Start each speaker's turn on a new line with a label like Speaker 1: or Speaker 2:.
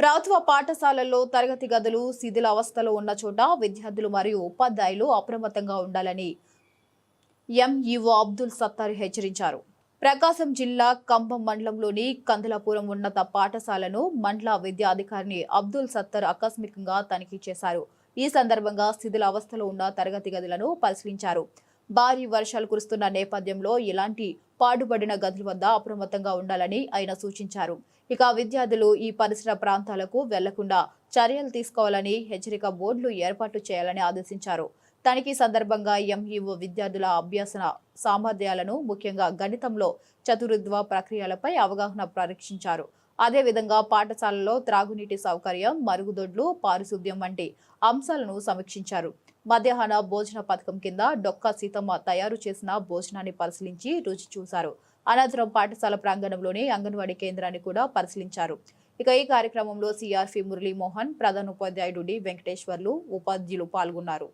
Speaker 1: ప్రభుత్వ పాఠశాలల్లో తరగతి గదులు శిథిల అవస్థలో ఉన్న చోట విద్యార్థులు మరియు ఉపాధ్యాయులు అప్రమత్తంగా ఉండాలని ఎంఈఓ అబ్దుల్ సత్తార్ హెచ్చరించారు. ప్రకాశం జిల్లా కంభం మండలంలోని కందలాపురం ఉన్నత పాఠశాలను మండల విద్యా అధికారిని అబ్దుల్ సత్తర్ ఆకస్మికంగా తనిఖీ చేశారు. ఈ సందర్భంగా శిథిల అవస్థలో ఉన్న తరగతి గదులను పరిశీలించారు. భారీ వర్షాలు కురుస్తున్న నేపథ్యంలో ఇలాంటి పాడుబడిన గదుల వద్ద అప్రమత్తంగా ఉండాలని ఆయన సూచించారు. ఇక విద్యార్థులు ఈ పరిసర ప్రాంతాలకు వెళ్ళకుండా చర్యలు తీసుకోవాలని హెచ్చరిక బోర్డులు ఏర్పాటు చేయాలని ఆదేశించారు. తనిఖీ సందర్భంగా ఎంఈఓ విద్యార్థుల అభ్యసన సామర్థ్యాలను ముఖ్యంగా గణితంలో చతురుద్వ ప్రక్రియలపై అవగాహన పరీక్షించారు. అదేవిధంగా పాఠశాలలో త్రాగునీటి సౌకర్యం మరుగుదొడ్లు పారిశుద్ధ్యం వంటి అంశాలను సమీక్షించారు. మధ్యాహ్న భోజన పథకం కింద డొక్కా సీతమ్మ తయారు చేసిన భోజనాన్ని పరిశీలించి రుచి చూశారు. అనంతరం పాఠశాల ప్రాంగణంలోని అంగన్వాడీ కేంద్రాన్ని కూడా పరిశీలించారు. ఇక ఈ కార్యక్రమంలో సిఆర్పి మురళీమోహన్ ప్రధాన ఉపాధ్యాయుడు డి. వెంకటేశ్వర్లు ఉపాధ్యులు పాల్గొన్నారు.